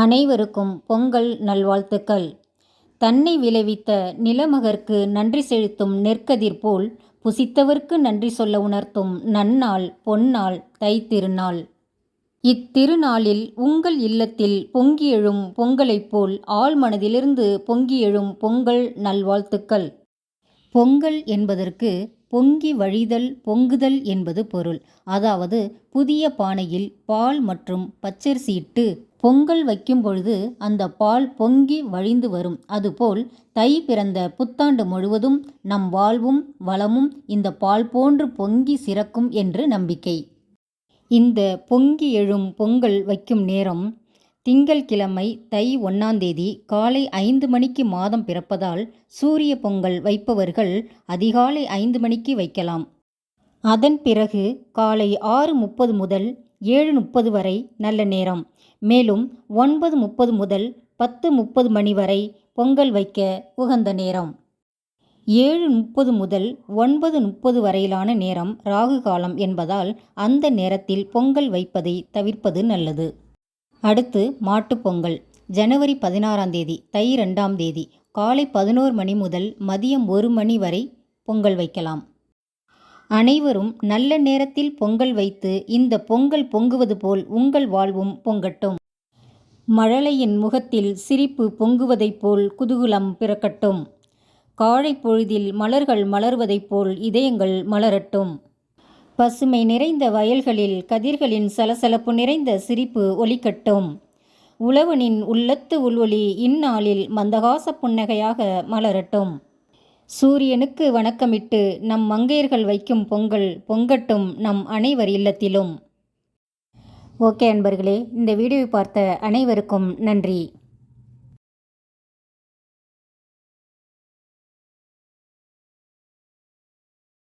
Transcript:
அனைவருக்கும் பொங்கல் நல்வாழ்த்துக்கள். தன்னை விளைவித்த நிலமகர்க்கு நன்றி செலுத்தும் நெற்கதிர் போல் புசித்தவர்க்கு நன்றி சொல்ல உணர்த்தும் நன்னாள் பொன்னாள் தைத்திருநாள். இத்திருநாளில் உங்கள் இல்லத்தில் பொங்கி எழும் பொங்கலைப் போல் ஆழ்மனதிலிருந்து பொங்கி எழும் பொங்கல் நல்வாழ்த்துக்கள். பொங்கல் என்பதற்கு பொங்கி வழிதல் பொங்குதல் என்பது பொருள். அதாவது புதிய பானையில் பால் மற்றும் பச்சரிசி இட்டு பொங்கல் வைக்கும் பொழுது அந்த பால் பொங்கி வழிந்து வரும். அதுபோல் தை பிறந்த புத்தாண்டு முழுவதும் நம் வாழ்வும் வளமும் இந்த பால் போன்று பொங்கி சிறக்கும் என்று நம்பிக்கை. இந்த பொங்கி எழும் பொங்கல் வைக்கும் நேரம் திங்கள்கிழமை தை ஒன்னாந்தேதி காலை ஐந்து மணிக்கு மாதம் பிறப்பதால் சூரிய பொங்கல் வைப்பவர்கள் அதிகாலை ஐந்து மணிக்கு வைக்கலாம். அதன் பிறகு காலை ஆறு முப்பது முதல் ஏழு முப்பது வரை நல்ல நேரம். மேலும் ஒன்பது முப்பது முதல் பத்து முப்பது மணி வரை பொங்கல் வைக்க உகந்த நேரம். ஏழு முப்பது முதல் ஒன்பது முப்பது வரையிலான நேரம் ராகு காலம் என்பதால் அந்த நேரத்தில் பொங்கல் வைப்பதை தவிர்ப்பது நல்லது. அடுத்து மாட்டுப் பொங்கல். ஜனவரி பதினாறாம் தேதி தை ரெண்டாம் தேதி காலை பதினோரு மணி முதல் மதியம் ஒரு மணி வரை பொங்கல் வைக்கலாம். அனைவரும் நல்ல நேரத்தில் பொங்கல் வைத்து இந்த பொங்கல் பொங்குவது போல் உங்கள் வாழ்வும் பொங்கட்டும். மழலையின் முகத்தில் சிரிப்பு பொங்குவதைப் போல் குதூகுலம் பிறக்கட்டும். காழை பொழுதில் மலர்கள் மலர்வதைப் போல் இதயங்கள் மலரட்டும். பசுமை நிறைந்த வயல்களில் கதிர்களின் சலசலப்பு நிறைந்த சிரிப்பு ஒலிக்கட்டும். உழவனின் உள்ளத்து உள்வொலி இந்நாளில் மந்தகாச புன்னகையாக மலரட்டும். சூரியனுக்கு வணக்கமிட்டு நம் மங்கையர்கள் வைக்கும் பொங்கல் பொங்கட்டும் நம் அனைவர் இல்லத்திலும். ஓகே அன்பர்களே இந்த வீடியோவை பார்த்த அனைவருக்கும் நன்றி.